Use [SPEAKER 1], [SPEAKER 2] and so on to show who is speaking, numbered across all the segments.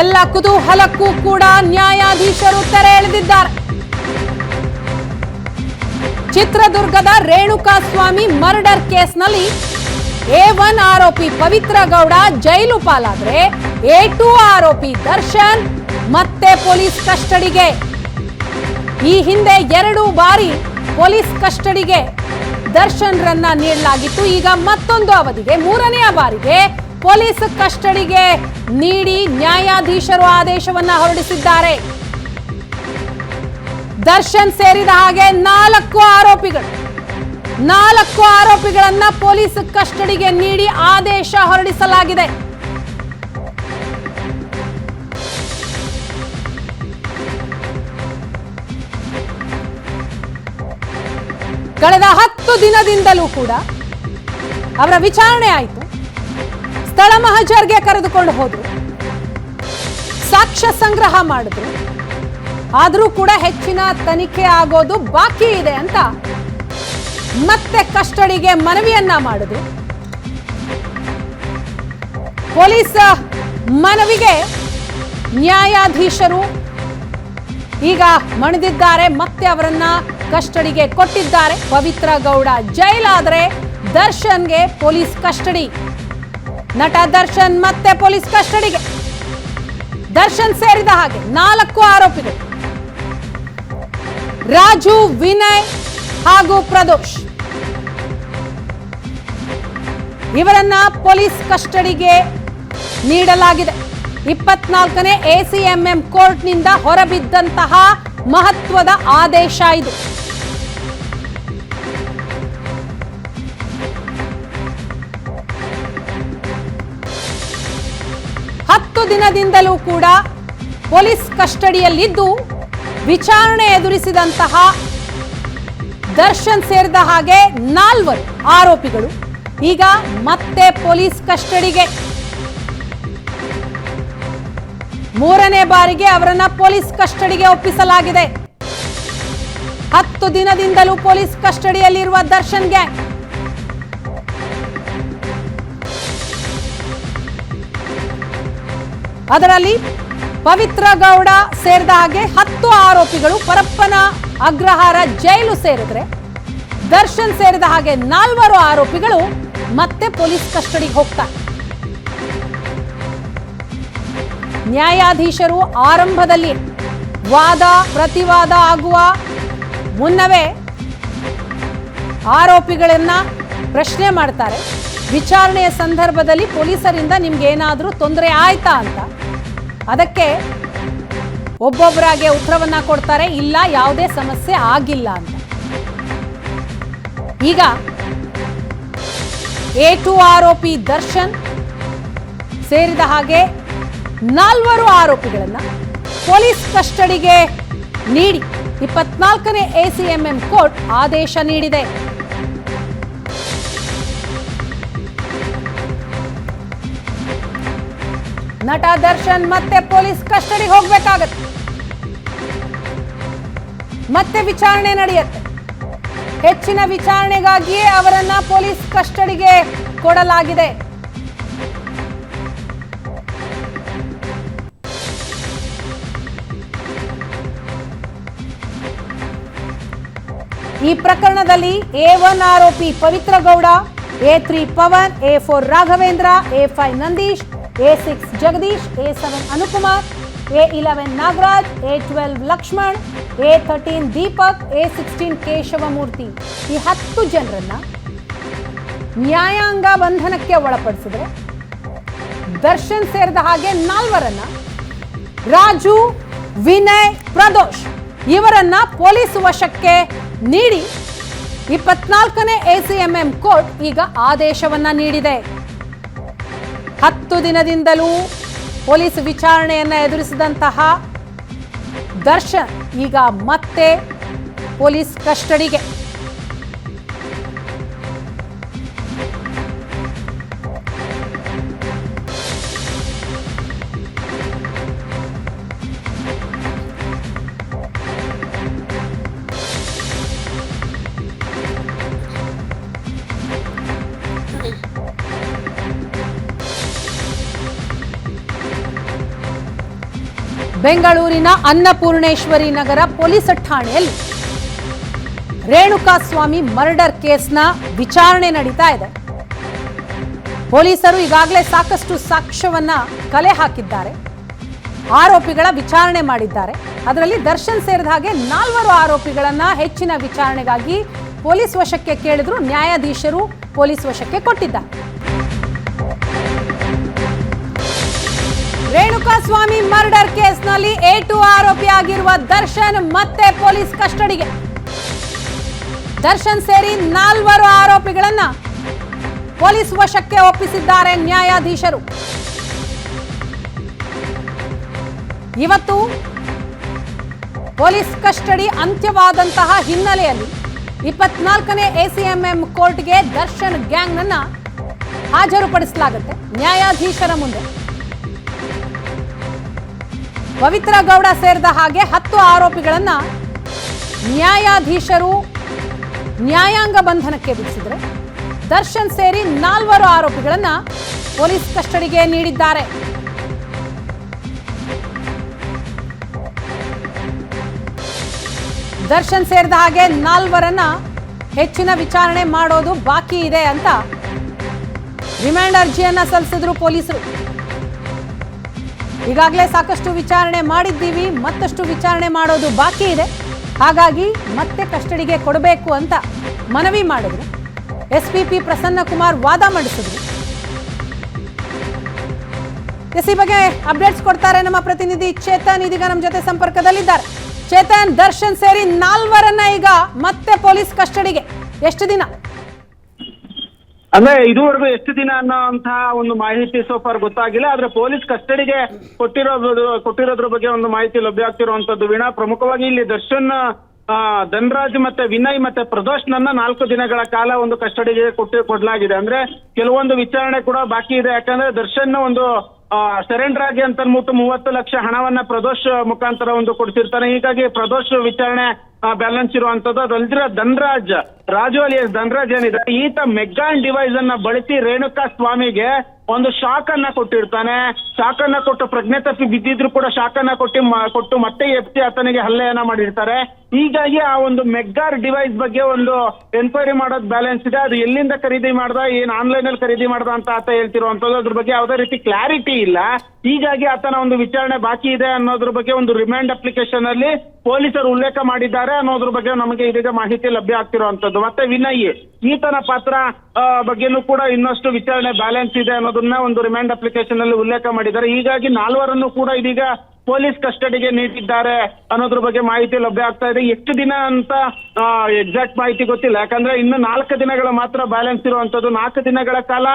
[SPEAKER 1] ಎಲ್ಲ ಕುತೂಹಲಕ್ಕೂ ಕೂಡ ನ್ಯಾಯಾಧೀಶರು ತೆರೆ ಎಳೆದಿದ್ದಾರೆ ಚಿತ್ರದುರ್ಗದ ರೇಣುಕಾ ಸ್ವಾಮಿ ಮರ್ಡರ್ ಕೇಸ್ನಲ್ಲಿ ಎ ಒನ್ ಆರೋಪಿ ಪವಿತ್ರ ಗೌಡ ಜೈಲು ಪಾಲಾದ್ರೆ ಎ ಟು ಆರೋಪಿ ದರ್ಶನ್ ಮತ್ತೆ ಪೊಲೀಸ್ ಕಸ್ಟಡಿಗೆ. ಈ ಹಿಂದೆ ಎರಡು ಬಾರಿ ಪೊಲೀಸ್ ಕಸ್ಟಡಿಗೆ ದರ್ಶನ್ ರನ್ನ ನೀಡಲಾಗಿತ್ತು. ಈಗ ಮತ್ತೊಂದು ಅವಧಿಗೆ ಮೂರನೆಯ ಬಾರಿಗೆ ಪೊಲೀಸ್ ಕಸ್ಟಡಿಗೆ ನೀಡಿ ನ್ಯಾಯಾಧೀಶರು ಆದೇಶವನ್ನ ಹೊರಡಿಸಿದ್ದಾರೆ. ದರ್ಶನ್ ಸೇರಿದ ಹಾಗೆ ನಾಲ್ಕು ಆರೋಪಿಗಳು. ನಾಲ್ಕು ಆರೋಪಿಗಳನ್ನ ಪೊಲೀಸ್ ಕಸ್ಟಡಿಗೆ ನೀಡಿ ಆದೇಶ ಹೊರಡಿಸಲಾಗಿದೆ. ಕಳೆದ ಹತ್ತು ದಿನದಿಂದಲೂ ಕೂಡ ಅವರ ವಿಚಾರಣೆ ಆಯಿತು. ಸ್ಥಳ ಮಹಜರ್ಗೆ ಕರೆದುಕೊಂಡು ಹೋದ್ರು. ಸಾಕ್ಷ್ಯ ಸಂಗ್ರಹ ಮಾಡಿದ್ರು. ಆದರೂ ಕೂಡ ಹೆಚ್ಚಿನ ತನಿಖೆ ಆಗೋದು ಬಾಕಿ ಇದೆ ಅಂತ ಮತ್ತೆ ಕಸ್ಟಡಿಗೆ ಮನವಿಯನ್ನ ಮಾಡಿದ್ರು. ಪೊಲೀಸ್ ಮನವಿಗೆ ನ್ಯಾಯಾಧೀಶರು ಈಗ ಮಣಿದಿದ್ದಾರೆ, ಮತ್ತೆ ಅವರನ್ನ ಕಸ್ಟಡಿಗೆ ಕೊಟ್ಟಿದ್ದಾರೆ. ಪವಿತ್ರ ಗೌಡ ಜೈಲಾದ್ರೆ ದರ್ಶನ್ಗೆ ಪೊಲೀಸ್ ಕಸ್ಟಡಿ ನಟ ದರ್ಶನ್ ಮತ್ತೆ ಪೊಲೀಸ್ ಕಸ್ಟಡಿಗೆ. ದರ್ಶನ್ ಸೇರಿದ ಹಾಗೆ ನಾಲ್ಕು ಆರೋಪಿಗಳು. ರಾಜು, ವಿನಯ್ ಹಾಗೂ ಪ್ರದೋಷ್. ಇವರನ್ನ ಪೊಲೀಸ್ ಕಸ್ಟಡಿಗೆ ನೀಡಲಾಗಿದೆ. ಇಪ್ಪತ್ನಾಲ್ಕನೇ ಎಸಿಎಂಎಂ ಕೋರ್ಟ್ನಿಂದ ಹೊರಬಿದ್ದಂತಹ ಮಹತ್ವದ ಆದೇಶ ಇದು. ಹತ್ತು ದಿನದಿಂದಲೂ ಕೂಡ ಪೊಲೀಸ್ ಕಸ್ಟಡಿಯಲ್ಲಿದ್ದು ವಿಚಾರಣೆ ಎದುರಿಸಿದಂತಹ ದರ್ಶನ್ ಸೇರಿದ ಹಾಗೆ ನಾಲ್ವರು ಆರೋಪಿಗಳು. ಈಗ ಮತ್ತೆ ಪೊಲೀಸ್ ಕಸ್ಟಡಿಗೆ. ಮೂರನೇ ಬಾರಿಗೆ ಅವರನ್ನ ಪೊಲೀಸ್ ಕಸ್ಟಡಿಗೆ ಒಪ್ಪಿಸಲಾಗಿದೆ. ಹತ್ತು ದಿನದಿಂದಲೂ ಪೊಲೀಸ್ ಕಸ್ಟಡಿಯಲ್ಲಿರುವ ದರ್ಶನ್ಗೆ. ಅದರಲ್ಲಿ ಪವಿತ್ರ ಗೌಡ ಸೇರಿದ ಹಾಗೆ ಹತ್ತು ಆರೋಪಿಗಳು ಪರಪ್ಪನ ಅಗ್ರಹಾರ ಜೈಲು ಸೇರಿದ್ರೆ, ದರ್ಶನ್ ಸೇರಿದ ಹಾಗೆ ನಾಲ್ವರು ಆರೋಪಿಗಳು ಮತ್ತೆ ಪೊಲೀಸ್ ಕಸ್ಟಡಿಗೆ ಹೋಗ್ತಾರೆ. ನ್ಯಾಯಾಧೀಶರು ಆರಂಭದಲ್ಲಿ ವಾದ, ಪ್ರತಿವಾದ ಆಗುವ ಮುನ್ನವೇ ಆರೋಪಿಗಳನ್ನ ಪ್ರಶ್ನೆ ಮಾಡ್ತಾರೆ. ವಿಚಾರಣೆಯ ಸಂದರ್ಭದಲ್ಲಿ ಪೊಲೀಸರಿಂದ ನಿಮ್ಗೆ ಏನಾದರೂ ತೊಂದರೆ ಆಯ್ತಾ ಅಂತ. ಅದಕ್ಕೆ ಒಬ್ಬೊಬ್ಬರಾಗೆ ಉತ್ತರವನ್ನ ಕೊಡ್ತಾರೆ, ಇಲ್ಲ, ಯಾವುದೇ ಸಮಸ್ಯೆ ಆಗಿಲ್ಲ ಅಂತ. ಈಗ ಎ ಟು ಆರೋಪಿ ದರ್ಶನ್ ಸೇರಿದ ಹಾಗೆ ನಾಲ್ವರು ಆರೋಪಿಗಳನ್ನ ಪೊಲೀಸ್ ಕಸ್ಟಡಿಗೆ ನೀಡಿ, ಇಪ್ಪತ್ನಾಲ್ಕನೇ ಎಸಿಎಂಎಂ ಕೋರ್ಟ್ ಆದೇಶ ನೀಡಿದೆ. ನಟ ದರ್ಶನ್ ಮತ್ತೆ ಪೊಲೀಸ್ ಕಸ್ಟಡಿಗೆ ಹೋಗ್ಬೇಕಾಗತ್ತೆ. ಮತ್ತೆ ವಿಚಾರಣೆ ನಡೆಯುತ್ತೆ. ಹೆಚ್ಚಿನ ವಿಚಾರಣೆಗಾಗಿಯೇ ಅವರನ್ನ ಪೊಲೀಸ್ ಕಸ್ಟಡಿಗೆ ಕೊಡಲಾಗಿದೆ. ಈ ಪ್ರಕರಣದಲ್ಲಿ ಎ ಒನ್ ಆರೋಪಿ Pavithra Gowda, A three Pavan, A four Raghavendra, A five Nandish A six Jagadish A seven Anukumar A eleven Nagaraj A twelve Lakshman A thirteen Deepak A sixteen Keshavamurthy ಈ ಹತ್ತು ಜನರನ್ನ ನ್ಯಾಯಾಂಗ ಬಂಧನಕ್ಕೆ ಒಳಪಡಿಸಿದ್ರೆ ದರ್ಶನ್ ಸೇರಿದ ಹಾಗೆ ನಾಲ್ವರನ್ನ ರಾಜು, ವಿನಯ್, ಪ್ರದೋಷ್ ಇವರನ್ನ police ವಶಕ್ಕೆ ನೀಡಿ ಇಪ್ಪತ್ನಾಲ್ಕನೇ ಎಸಿಎಂಎಂ ಕೋರ್ಟ್ ಈಗ ಆದೇಶವನ್ನ ನೀಡಿದೆ. ಹತ್ತು ದಿನದಿಂದಲೂ ಪೊಲೀಸ್ ವಿಚಾರಣೆಯನ್ನು ಎದುರಿಸಿದಂತಹ ದರ್ಶನ್ ಈಗ ಮತ್ತೆ ಪೊಲೀಸ್ ಕಸ್ಟಡಿಗೆ. ಬೆಂಗಳೂರಿನ ಅನ್ನಪೂರ್ಣೇಶ್ವರಿ ನಗರ ಪೊಲೀಸ್ ಠಾಣೆಯಲ್ಲಿ ರೇಣುಕಾಸ್ವಾಮಿ ಮರ್ಡರ್ ಕೇಸ್ನ ವಿಚಾರಣೆ ನಡೀತಾ ಇದೆ. ಪೊಲೀಸರು ಈಗಾಗಲೇ ಸಾಕಷ್ಟು ಸಾಕ್ಷ್ಯವನ್ನ ಕಲೆ ಹಾಕಿದ್ದಾರೆ. ಆರೋಪಿಗಳ ವಿಚಾರಣೆ ಮಾಡಿದ್ದಾರೆ. ಅದರಲ್ಲಿ ದರ್ಶನ್ ಸೇರಿದ ಹಾಗೆ ನಾಲ್ವರು ಆರೋಪಿಗಳನ್ನ ಹೆಚ್ಚಿನ ವಿಚಾರಣೆಗಾಗಿ ಪೊಲೀಸ್ ವಶಕ್ಕೆ ಕೇಳಿದ್ರು. ನ್ಯಾಯಾಧೀಶರು ಪೊಲೀಸ್ ವಶಕ್ಕೆ ಕೊಟ್ಟಿದ್ದಾರೆ. ರೇಣುಕಾ ಸ್ವಾಮಿ ಮರ್ಡರ್ ಕೇಸ್ನಲ್ಲಿ ಎ ಟು ಆರೋಪಿ ಆಗಿರುವ ದರ್ಶನ್ ಮತ್ತೆ ಪೊಲೀಸ್ ಕಸ್ಟಡಿಗೆ. ದರ್ಶನ್ ಸೇರಿ ನಾಲ್ವರು ಆರೋಪಿಗಳನ್ನ ಪೊಲೀಸ್ ವಶಕ್ಕೆ ಒಪ್ಪಿಸಿದ್ದಾರೆ ನ್ಯಾಯಾಧೀಶರು. ಇವತ್ತು ಪೊಲೀಸ್ ಕಸ್ಟಡಿ ಅಂತ್ಯವಾದಂತಹ ಹಿನ್ನೆಲೆಯಲ್ಲಿ ಇಪ್ಪತ್ನಾಲ್ಕನೇ ಎಸಿಎಂಎಂ ಕೋರ್ಟ್ಗೆ ದರ್ಶನ್ ಗ್ಯಾಂಗ್ನನ್ನ ಹಾಜರುಪಡಿಸಲಾಗುತ್ತೆ ನ್ಯಾಯಾಧೀಶರ ಮುಂದೆ. ಪವಿತ್ರ ಗೌಡ ಸೇರಿದ ಹಾಗೆ ಹತ್ತು ಆರೋಪಿಗಳನ್ನ ನ್ಯಾಯಾಧೀಶರು ನ್ಯಾಯಾಂಗ ಬಂಧನಕ್ಕೆ ವಿಧಿಸಿದರೆ ದರ್ಶನ್ ಸೇರಿ ನಾಲ್ವರು ಆರೋಪಿಗಳನ್ನ ಪೊಲೀಸ್ ಕಸ್ಟಡಿಗೆ ನೀಡಿದ್ದಾರೆ. ದರ್ಶನ್ ಸೇರಿದ ಹಾಗೆ ನಾಲ್ವರನ್ನ ಹೆಚ್ಚಿನ ವಿಚಾರಣೆ ಮಾಡೋದು ಬಾಕಿ ಇದೆ ಅಂತ ರಿಮ್ಯಾಂಡ್ ಅರ್ಜಿಯನ್ನ ಸಲ್ಲಿಸಿದ್ರು ಪೊಲೀಸರು. ಈಗಾಗಲೇ ಸಾಕಷ್ಟು ವಿಚಾರಣೆ ಮಾಡಿದ್ದೀವಿ, ಮತ್ತಷ್ಟು ವಿಚಾರಣೆ ಮಾಡೋದು ಬಾಕಿ ಇದೆ. ಹಾಗಾಗಿ ಮತ್ತೆ ಕಸ್ಟಡಿಗೆ ಕೊಡಬೇಕು ಅಂತ ಮನವಿ ಮಾಡಿದ್ರು. S P P Prasanna Kumar ವಾದ ಮಂಡಿಸಿದ್ರು. ಎಸ್ ಈ ಬಗ್ಗೆ ಅಪ್ಡೇಟ್ಸ್ ಕೊಡ್ತಾರೆ ನಮ್ಮ ಪ್ರತಿನಿಧಿ ಚೇತನ್, ಇದೀಗ ನಮ್ಮ ಜೊತೆ ಸಂಪರ್ಕದಲ್ಲಿದ್ದಾರೆ. ಚೇತನ್, ದರ್ಶನ್ ಸೇರಿ ನಾಲ್ವರನ್ನ ಈಗ ಮತ್ತೆ ಪೊಲೀಸ್ ಕಸ್ಟಡಿಗೆ. ಎಷ್ಟು ದಿನ?
[SPEAKER 2] ಅಂದ್ರೆ ಇದುವರೆಗೂ ಎಷ್ಟು ದಿನ ಅನ್ನೋಂತಹ ಒಂದು ಮಾಹಿತಿ ಸೋಫಾರ್ ಗೊತ್ತಾಗಿಲ್ಲ, ಆದ್ರೆ ಪೊಲೀಸ್ ಕಸ್ಟಡಿಗೆ ಕೊಟ್ಟಿರೋದು, ಕೊಟ್ಟಿರೋದ್ರ ಬಗ್ಗೆ ಒಂದು ಮಾಹಿತಿ ಲಭ್ಯ ಆಗ್ತಿರುವಂತದ್ದು ವೀಣಾ. ಪ್ರಮುಖವಾಗಿ ಇಲ್ಲಿ ದರ್ಶನ್ ಧನರಾಜ್ ಮತ್ತೆ ವಿನಯ್ ಮತ್ತೆ ಪ್ರದೋಷ್ ನನ್ನ ನಾಲ್ಕು ದಿನಗಳ ಕಾಲ ಒಂದು ಕಸ್ಟಡಿಗೆ ಕೊಟ್ಟು, ಕೊಡಲಾಗಿದೆ. ಅಂದ್ರೆ ಕೆಲವೊಂದು ವಿಚಾರಣೆ ಕೂಡ ಬಾಕಿ ಇದೆ. ಯಾಕಂದ್ರೆ ದರ್ಶನ್ ಒಂದು ಸರೆಂಡರ್ ಆಗಿ ಅಂತ ಅನ್ಬಿಟ್ಟು ಮೂವತ್ತು ಲಕ್ಷ ಹಣವನ್ನ ಪ್ರದೋಷ್ ಮುಖಾಂತರ ಒಂದು ಕೊಡ್ತಿರ್ತಾನೆ. ಹೀಗಾಗಿ ಪ್ರದೋಷ್ ವಿಚಾರಣೆ ಬ್ಯಾಲೆನ್ಸ್ ಇರುವಂತದ್ದು. ಅದಲ್ದಿರ ಧನ್ರಾಜ್ ರಾಜು ಅಲಿಯಸ್ ಧನ್ರಾಜ್ ಏನಿದೆ, ಈತ ಮೆಗ್ಗಾನ್ ಡಿವೈಸ್ ಅನ್ನ ಬಳಸಿ ರೇಣುಕಾ ಸ್ವಾಮಿಗೆ ಒಂದು ಶಾಕ್ ಅನ್ನ ಕೊಟ್ಟಿರ್ತಾನೆ. ಶಾಕ್ ಅನ್ನ ಕೊಟ್ಟು ಪ್ರಜ್ಞೆ ತಪ್ಪಿ ಬಿದ್ದಿದ್ರು ಕೂಡ ಶಾಕ್ ಅನ್ನ ಕೊಟ್ಟು ಕೊಟ್ಟು ಮತ್ತೆ ಎಪ್ಸಿ ಆತನಿಗೆ ಹಲ್ಲೆಯನ್ನ ಮಾಡಿರ್ತಾರೆ. ಹೀಗಾಗಿ ಆ ಒಂದು ಮೆಗ್ಗಾರ್ ಡಿವೈಸ್ ಬಗ್ಗೆ ಒಂದು ಎನ್ಕ್ವೈರಿ ಮಾಡೋದು ಬ್ಯಾಲೆನ್ಸ್ ಇದೆ. ಅದು ಎಲ್ಲಿಂದ ಖರೀದಿ ಮಾಡ್ದ, ಏನ್ ಆನ್ಲೈನ್ ಅಲ್ಲಿ ಖರೀದಿ ಮಾಡ್ದ ಅಂತ ಆತ ಹೇಳ್ತಿರುವಂತದ್ದು. ಅದ್ರ ಬಗ್ಗೆ ಯಾವ್ದೇ ರೀತಿ ಕ್ಲಾರಿಟಿ ಇಲ್ಲ. ಹೀಗಾಗಿ ಆತನ ಒಂದು ವಿಚಾರಣೆ ಬಾಕಿ ಇದೆ ಅನ್ನೋದ್ರ ಬಗ್ಗೆ ಒಂದು ರಿಮ್ಯಾಂಡ್ ಅಪ್ಲಿಕೇಶನ್ ಅಲ್ಲಿ ಪೊಲೀಸರು ಉಲ್ಲೇಖ ಮಾಡಿದ್ದಾರೆ. ಅನ್ನೋದ್ರ ಬಗ್ಗೆ ನಮಗೆ ಇದೀಗ ಮಾಹಿತಿ ಲಭ್ಯ ಆಗ್ತಿರುವಂತದ್ದು. ಮತ್ತೆ ವಿನಯ್ ಈತನ ಪಾತ್ರ ಬಗ್ಗೆನೂ ಕೂಡ ಇನ್ನಷ್ಟು ವಿಚಾರಣೆ ಬ್ಯಾಲೆನ್ಸ್ ಇದೆ ಅನ್ನೋದನ್ನ ಒಂದು ರಿಮ್ಯಾಂಡ್ ಅಪ್ಲಿಕೇಶನ್ ಅಲ್ಲಿ ಉಲ್ಲೇಖ ಮಾಡಿದ್ದಾರೆ. ಹೀಗಾಗಿ ನಾಲ್ವರನ್ನು ಕೂಡ ಇದೀಗ ಪೊಲೀಸ್ ಕಸ್ಟಡಿಗೆ ನೀಡಿದ್ದಾರೆ ಅನ್ನೋದ್ರ ಬಗ್ಗೆ ಮಾಹಿತಿ ಲಭ್ಯ ಆಗ್ತಾ ಇದೆ. ಎಷ್ಟು ದಿನ ಅಂತ ಎಕ್ಸಾಕ್ಟ್ ಮಾಹಿತಿ ಗೊತ್ತಿಲ್ಲ. ಯಾಕಂದ್ರೆ ಇನ್ನು ನಾಲ್ಕು ದಿನಗಳ ಮಾತ್ರ ಬ್ಯಾಲೆನ್ಸ್ ಇರುವಂತದ್ದು. ನಾಲ್ಕು ದಿನಗಳ ಕಾಲ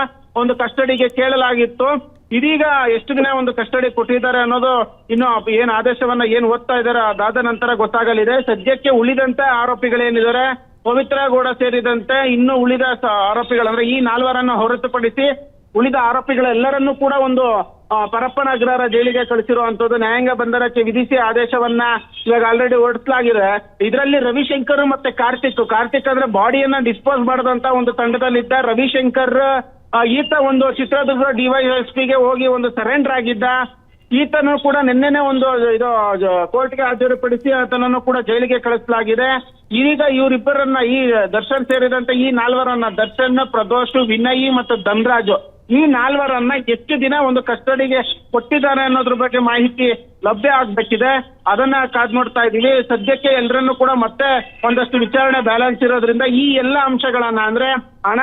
[SPEAKER 2] ಒಂದು ಕಸ್ಟಡಿಗೆ ಕೇಳಲಾಗಿತ್ತು. ಇದೀಗ ಎಷ್ಟು ದಿನ ಒಂದು ಕಸ್ಟಡಿ ಕೊಟ್ಟಿದ್ದಾರೆ ಅನ್ನೋದು ಇನ್ನು ಏನ್ ಆದೇಶವನ್ನ ಏನ್ ಓದ್ತಾ ಇದ್ದಾರೆ ಅದಾದ ನಂತರ ಗೊತ್ತಾಗಲಿದೆ. ಸದ್ಯಕ್ಕೆ ಉಳಿದಂತೆ ಆರೋಪಿಗಳೇನಿದ್ದಾರೆ ಪವಿತ್ರ ಗೌಡ ಸೇರಿದಂತೆ ಇನ್ನು ಉಳಿದ ಆರೋಪಿಗಳು ಆರೋಪಿಗಳಂದ್ರೆ ಈ ನಾಲ್ವರನ್ನು ಹೊರತುಪಡಿಸಿ ಉಳಿದ ಆರೋಪಿಗಳೆಲ್ಲರನ್ನೂ ಕೂಡ ಒಂದು ಪರಪ್ಪನ ಅಗ್ರಹಾರ ಜೈಲಿಗೆ ಕಳಿಸಿರುವಂತದ್ದು ನ್ಯಾಯಾಂಗ ಬಂಧನಕ್ಕೆ ವಿಧಿಸಿ ಆದೇಶವನ್ನ ಇವಾಗ ಆಲ್ರೆಡಿ ಹೊರಡಿಸಲಾಗಿದೆ ಇದರಲ್ಲಿ ರವಿಶಂಕರ್ ಮತ್ತೆ ಕಾರ್ತಿಕ್. ಕಾರ್ತಿಕ್ ಅಂದ್ರೆ ಬಾಡಿಯನ್ನ ಡಿಸ್ಪೋಸ್ ಮಾಡದಂತ ಒಂದು ತಂಡದಲ್ಲಿದ್ದ ರವಿಶಂಕರ್ ಈತ ಒಂದು ಚಿತ್ರದುರ್ಗ ಡಿವೈಎಸ್ಪಿಗೆ ಹೋಗಿ ಒಂದು ಸರೆಂಡರ್ ಆಗಿದ್ದ. ಈತನು ಕೂಡ ನಿನ್ನೆನೆ ಒಂದು ಇದು ಕೋರ್ಟ್ಗೆ ಹಾಜರುಪಡಿಸಿ ಆತನನ್ನು ಕೂಡ ಜೈಲಿಗೆ ಕಳಿಸಲಾಗಿದೆ. ಈಗ ಇವರಿಬ್ಬರನ್ನ ಈ ದರ್ಶನ್ ಸೇರಿದಂತೆ ಈ ನಾಲ್ವರನ್ನ ದರ್ಶನ್, ಪ್ರದೋಷ್, ವಿನಯಿ ಮತ್ತು ಧನ್ರಾಜ್ ಈ ನಾಲ್ವರನ್ನ ಎಷ್ಟು ದಿನ ಒಂದು ಕಸ್ಟಡಿಗೆ ಕೊಟ್ಟಿದ್ದಾರೆ ಅನ್ನೋದ್ರ ಬಗ್ಗೆ ಮಾಹಿತಿ ಲಭ್ಯ ಆಗ್ಬೇಕಿದೆ. ಅದನ್ನ ಕಾದ್ ನೋಡ್ತಾ ಇದೀವಿ ಸದ್ಯಕ್ಕೆ ಎಲ್ಲರನ್ನು ಕೂಡ ಮತ್ತೆ ಒಂದಷ್ಟು ವಿಚಾರಣೆ ಬ್ಯಾಲೆನ್ಸ್ ಇರೋದ್ರಿಂದ ಈ ಎಲ್ಲ ಅಂಶಗಳನ್ನ ಅಂದ್ರೆ ಹಣ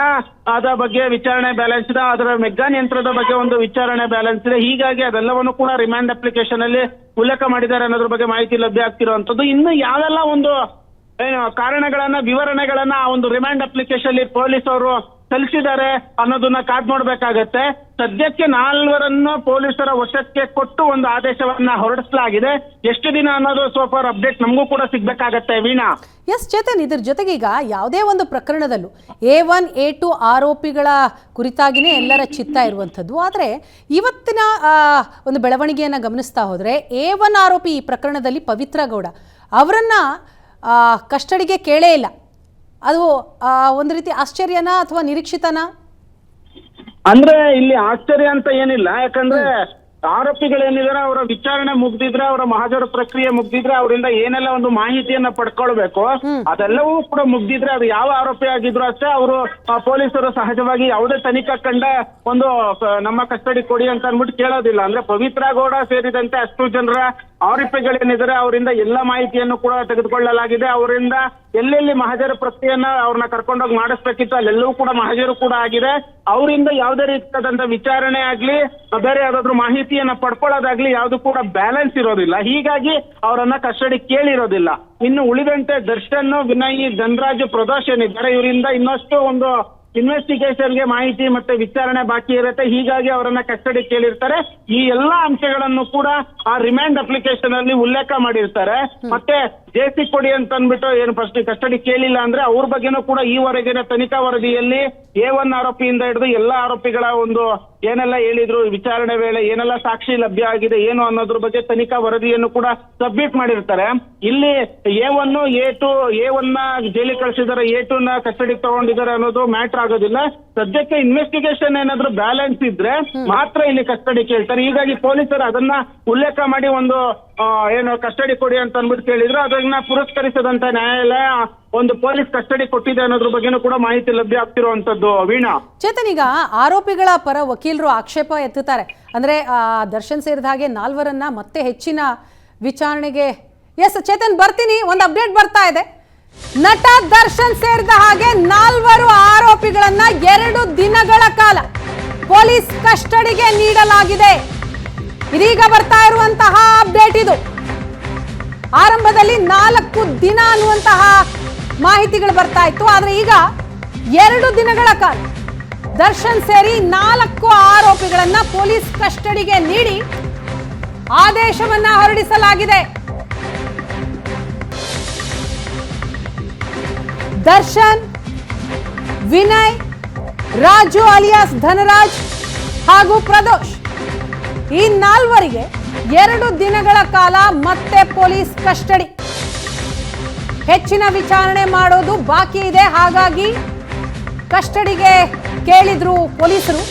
[SPEAKER 2] ಅದ ಬಗ್ಗೆ ವಿಚಾರಣೆ ಬ್ಯಾಲೆನ್ಸ್ ಇದೆ, ಅದರ ಮೆಗ್ಗಾನ್ ಯಂತ್ರದ ಬಗ್ಗೆ ಒಂದು ವಿಚಾರಣೆ ಬ್ಯಾಲೆನ್ಸ್ ಇದೆ. ಹೀಗಾಗಿ ಅದೆಲ್ಲವನ್ನು ಕೂಡ ರಿಮ್ಯಾಂಡ್ ಅಪ್ಲಿಕೇಶನ್ ಅಲ್ಲಿ ಉಲ್ಲೇಖ ಮಾಡಿದ್ದಾರೆ ಅನ್ನೋದ್ರ ಬಗ್ಗೆ ಮಾಹಿತಿ ಲಭ್ಯ ಆಗ್ತಿರುವಂತದ್ದು. ಇನ್ನು ಯಾವೆಲ್ಲ ಒಂದು ಕಾರಣಗಳನ್ನ, ವಿವರಣೆಗಳನ್ನ ಆ ಒಂದು ರಿಮ್ಯಾಂಡ್ ಅಪ್ಲಿಕೇಶನ್ ಅಲ್ಲಿ ಪೊಲೀಸ್ ಅವರು ಸಲ್ಲಿಸಿದ್ದಾರೆ ಅನ್ನೋದನ್ನ ಕಾದ್ ನೋಡ್ಬೇಕಾಗತ್ತೆ. ಸದ್ಯಕ್ಕೆ ನಾಲ್ವರನ್ನು ಪೊಲೀಸರ ವಶಕ್ಕೆ ಕೊಟ್ಟು ಒಂದು ಆದೇಶವನ್ನ ಹೊರಡಿಸಲಾಗಿದೆ. ಎಷ್ಟು ದಿನ ಅನ್ನೋದು ಸೋಫಾರ್ ಅಪ್ಡೇಟ್ ನಮಗೂ ಕೂಡ ಸಿಗ್ಬೇಕಾಗತ್ತೆ ವೀಣಾ.
[SPEAKER 1] ಎಸ್, ಚೇತನ್, ಇದ್ರ ಜೊತೆಗೆ ಈಗ ಯಾವುದೇ ಒಂದು ಪ್ರಕರಣದಲ್ಲೂ ಎ ಒನ್ ಎ ಟು ಆರೋಪಿಗಳ ಕುರಿತಾಗಿನೇ ಎಲ್ಲರ ಚಿತ್ತ ಇರುವಂಥದ್ದು. ಆದರೆ ಇವತ್ತಿನ ಒಂದು ಬೆಳವಣಿಗೆಯನ್ನು ಗಮನಿಸ್ತಾ ಹೋದರೆ ಎ ಒನ್ ಆರೋಪಿ ಈ ಪ್ರಕರಣದಲ್ಲಿ ಪವಿತ್ರ ಗೌಡ. ಅವರನ್ನು ಕಸ್ಟಡಿಗೆ ಕೇಳೇ ಇಲ್ಲ. ಅದು ಒಂದು ರೀತಿ ಆಶ್ಚರ್ಯನಾ ಅಥವಾ ನಿರೀಕ್ಷಿತನ?
[SPEAKER 2] ಅಂದ್ರೆ ಇಲ್ಲಿ ಆಶ್ಚರ್ಯ ಅಂತ ಏನಿಲ್ಲ ಯಾಕಂದ್ರೆ ಆರೋಪಿಗಳೇನಿದಾರೆ ಅವರ ವಿಚಾರಣೆ ಮುಗ್ದಿದ್ರೆ ಅವರ ಮಹಾಜರ ಪ್ರಕ್ರಿಯೆ ಮುಗ್ದಿದ್ರೆ ಅವರಿಂದ ಏನೆಲ್ಲ ಒಂದು ಮಾಹಿತಿಯನ್ನ ಪಡ್ಕೊಳ್ಬೇಕು ಅದೆಲ್ಲವೂ ಕೂಡ ಮುಗ್ದಿದ್ರೆ ಅದು ಯಾವ ಆರೋಪಿ ಆಗಿದ್ರು ಅಷ್ಟೇ ಅವರು ಪೊಲೀಸರು ಸಹಜವಾಗಿ ಯಾವುದೇ ತನಿಖಾ ಕಂಡ ಒಂದು ನಮ್ಮ ಕಸ್ಟಡಿ ಕೊಡಿ ಅಂತ ಅಂದ್ಬಿಟ್ಟು ಕೇಳೋದಿಲ್ಲ. ಅಂದ್ರೆ ಪವಿತ್ರ ಗೌಡ ಸೇರಿದಂತೆ ಅಷ್ಟು ಜನರ ಆರೋಪಿಗಳೇನಿದ್ದಾರೆ, ಅವರಿಂದ ಎಲ್ಲ ಮಾಹಿತಿಯನ್ನು ಕೂಡ ತೆಗೆದುಕೊಳ್ಳಲಾಗಿದೆ. ಅವರಿಂದ ಎಲ್ಲೆಲ್ಲಿ ಮಹಾಜರ ಪ್ರಕ್ರಿಯೆಯನ್ನ ಅವ್ರನ್ನ ಕರ್ಕೊಂಡೋಗಿ ಮಾಡಿಸ್ಬೇಕಿತ್ತು, ಅಲ್ಲೆಲ್ಲವೂ ಕೂಡ ಮಹಜರು ಕೂಡ ಆಗಿದೆ. ಅವರಿಂದ ಯಾವುದೇ ರೀತಿಯಾದಂತ ವಿಚಾರಣೆ ಆಗ್ಲಿ ಬೇರೆ ಯಾವ್ದಾದ್ರು ಮಾಹಿತಿಯನ್ನ ಪಡ್ಕೊಳ್ಳೋದಾಗ್ಲಿ, ಯಾವ್ದು ಕೂಡ ಬ್ಯಾಲೆನ್ಸ್ ಇರೋದಿಲ್ಲ. ಹೀಗಾಗಿ ಅವರನ್ನ ಕಸ್ಟಡಿ ಕೇಳಿರೋದಿಲ್ಲ. ಇನ್ನು ಉಳಿದಂತೆ ದರ್ಶನ್, ವಿನಯ್, ಧನರಾಜ್, ಪ್ರದೋಷ್ ಏನಿದ್ದಾರೆ, ಇವರಿಂದ ಇನ್ನಷ್ಟು ಒಂದು ಇನ್ವೆಸ್ಟಿಗೇಷನ್ಗೆ ಮಾಹಿತಿ ಮತ್ತೆ ವಿಚಾರಣೆ ಬಾಕಿ ಇರುತ್ತೆ. ಹೀಗಾಗಿ ಅವರನ್ನ ಕಸ್ಟಡಿ ಕೇಳಿರ್ತಾರೆ. ಈ ಎಲ್ಲಾ ಅಂಶಗಳನ್ನು ಕೂಡ ಆ ರಿಮ್ಯಾಂಡ್ ಅಪ್ಲಿಕೇಶನ್ ಅಲ್ಲಿ ಉಲ್ಲೇಖ ಮಾಡಿರ್ತಾರೆ. ಮತ್ತೆ ಜೇಸಿ ಕೊಡಿ ಅಂತ ಅಂದ್ಬಿಟ್ಟು ಏನು ಫಸ್ಟ್ ಕಸ್ಟಡಿ ಕೇಳಿಲ್ಲ ಅಂದ್ರೆ ಅವ್ರ ಬಗ್ಗೆನೂ ಕೂಡ ಈವರೆಗಿನ ತನಿಖಾ ವರದಿಯಲ್ಲಿ ಎ ಒನ್ ಆರೋಪಿಯಿಂದ ಹಿಡಿದು ಎಲ್ಲಾ ಆರೋಪಿಗಳ ಒಂದು ಏನೆಲ್ಲ ಹೇಳಿದ್ರು? ವಿಚಾರಣೆ ವೇಳೆ ಏನೆಲ್ಲ ಸಾಕ್ಷಿ ಲಭ್ಯ ಆಗಿದೆ ಏನು ಅನ್ನೋದ್ರ ಬಗ್ಗೆ ತನಿಖಾ ವರದಿಯನ್ನು ಕೂಡ ಸಬ್ಮಿಟ್ ಮಾಡಿರ್ತಾರೆ. ಇಲ್ಲಿ A one A two A ಒನ್ನ ಜೈಲಿಗೆ ಕಳಿಸಿದ್ದಾರೆ ಎ ಟು ನ ಕಸ್ಟಡಿಗೆ ತಗೊಂಡಿದ್ದಾರೆ ಅನ್ನೋದು ಮ್ಯಾಟರ್ ಆಗೋದಿಲ್ಲ. ಸದ್ಯಕ್ಕೆ ಇನ್ವೆಸ್ಟಿಗೇಷನ್ ಏನಾದ್ರು ಬ್ಯಾಲೆನ್ಸ್ ಇದ್ರೆ ಮಾತ್ರ ಇಲ್ಲಿ ಕಸ್ಟಡಿ ಕೇಳ್ತಾರೆ. ಹೀಗಾಗಿ ಪೊಲೀಸರು ಅದನ್ನ ಉಲ್ಲೇಖ ಮಾಡಿ ಒಂದು ಏನು ಕಸ್ಟಡಿ ಕೊಡಿ ಅಂತ ಅಂದ್ಬಿಟ್ಟು ಕೇಳಿದ್ರು. ಅದನ್ನ ಪುರಸ್ಕರಿಸದಂತ ನ್ಯಾಯಾಲಯ ಒಂದು ಪೊಲೀಸ್ ಕಸ್ಟಡಿ ಕೊಟ್ಟಿದೆ ಅನ್ನೋದ್ರ ಬಗ್ಗೆನೂ ಕೂಡ ಮಾಹಿತಿ ಲಭ್ಯ ಆಗ್ತಿರುವಂತದ್ದು ವೀಣಾ.
[SPEAKER 1] ಚೇತನ್ ಈಗ ಆರೋಪಿಗಳ ಪರ ವಕೀಲರು ಆಕ್ಷೇಪ ಎತ್ತುತ್ತಾರೆ. ಅಂದ್ರೆ ಆ, ದರ್ಶನ್ ಸೇರಿದ ಹಾಗೆ ನಾಲ್ವರನ್ನ ಮತ್ತೆ ಹೆಚ್ಚಿನ ವಿಚಾರಣೆಗೆ ಎಸ್ ಚೇತನ್ ಬರ್ತೀನಿ ಒಂದು ಅಪ್ಡೇಟ್ ಬರ್ತಾ ಇದೆ. ನಟ ದರ್ಶನ್ ಸೇರಿದ ಹಾಗೆ ನಾಲ್ವರು ಆರೋಪಿಗಳನ್ನ ಎರಡು ದಿನಗಳ ಕಾಲ ಪೊಲೀಸ್ ಕಸ್ಟಡಿಗೆ ನೀಡಲಾಗಿದೆ. ಇದೀಗ ಬರ್ತಾ ಇರುವಂತಹ ಅಪ್ಡೇಟ್ ಇದು. ಆರಂಭದಲ್ಲಿ ನಾಲ್ಕು ದಿನ ಅನ್ನುವಂತಹ ಮಾಹಿತಿಗಳು ಬರ್ತಾ ಇತ್ತು. ಆದ್ರೆ ಈಗ ಎರಡು ದಿನಗಳ ಕಾಲ ದರ್ಶನ್ ಸೇರಿ ನಾಲ್ಕು ಆರೋಪಿಗಳನ್ನ ಪೊಲೀಸ್ ಕಸ್ಟಡಿಗೆ ನೀಡಿ ಆದೇಶವನ್ನ ಹೊರಡಿಸಲಾಗಿದೆ. ದರ್ಶನ್, ವಿನಯ್, ರಾಜು ಅಲಿಯಾಸ್ ಧನರಾಜ್ ಹಾಗೂ ಪ್ರದೋಷ್ ಈ ನಾಲ್ವರಿಗೆ ಎರಡು ದಿನಗಳ ಕಾಲ ಮತ್ತೆ ಪೊಲೀಸ್ ಕಸ್ಟಡಿ. ಹೆಚ್ಚಿನ ವಿಚಾರಣೆ ಮಾಡೋದು ಬಾಕಿ ಇದೆ. ಹಾಗಾಗಿ ಕಸ್ಟಡಿಗೆ ಕೇಳಿದ್ರು ಪೊಲೀಸರು.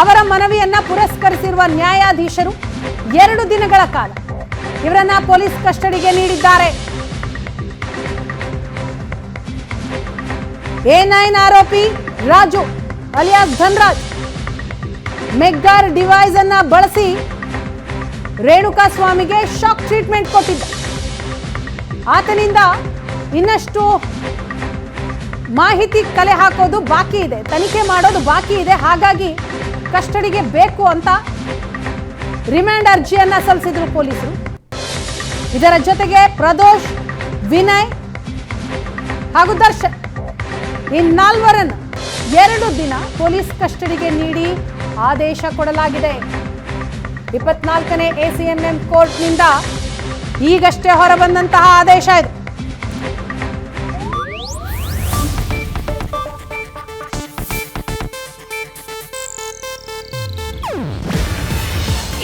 [SPEAKER 1] ಅವರ ಮನವಿಯನ್ನ ಪುರಸ್ಕರಿಸಿರುವ ನ್ಯಾಯಾಧೀಶರು ಎರಡು ದಿನಗಳ ಕಾಲ ಇವರನ್ನ ಪೊಲೀಸ್ ಕಸ್ಟಡಿಗೆ ನೀಡಿದ್ದಾರೆ. ಎ ನೈನ್ ಆರೋಪಿ Raju alias Dhanraj megger device ಅನ್ನ ಬಳಸಿ ರೇಣುಕಾ ಸ್ವಾಮಿಗೆ ಶಾಕ್ ಟ್ರೀಟ್ಮೆಂಟ್ ಕೊಟ್ಟಿದ್ದ. ಆತನಿಂದ ಇನ್ನಷ್ಟು ಮಾಹಿತಿ ಕಲೆ ಹಾಕೋದು ಬಾಕಿ ಇದೆ, ತನಿಖೆ ಮಾಡೋದು ಬಾಕಿ ಇದೆ, ಹಾಗಾಗಿ ಕಸ್ಟಡಿಗೆ ಬೇಕು ಅಂತ ರಿಮ್ಯಾಂಡ್ ಅರ್ಜಿಯನ್ನ ಸಲ್ಲಿಸಿದ್ರು ಪೊಲೀಸರು. ಇದರ ಜೊತೆಗೆ ಪ್ರದೋಷ್, ವಿನಯ್ ಹಾಗೂ ದರ್ಶನ್ ಈ ನಾಲ್ವರನ್ನು ಎರಡು ದಿನ ಪೊಲೀಸ್ ಕಸ್ಟಡಿಗೆ ನೀಡಿ ಆದೇಶ ಕೊಡಲಾಗಿದೆ. ಇಪ್ಪತ್ನಾಲ್ಕನೇ ಎ ಸಿ ಎಂ ಎಂ ಕೋರ್ಟ್ನಿಂದ ಈಗಷ್ಟೇ ಹೊರಬಂದಂತಹ ಆದೇಶ ಇದು.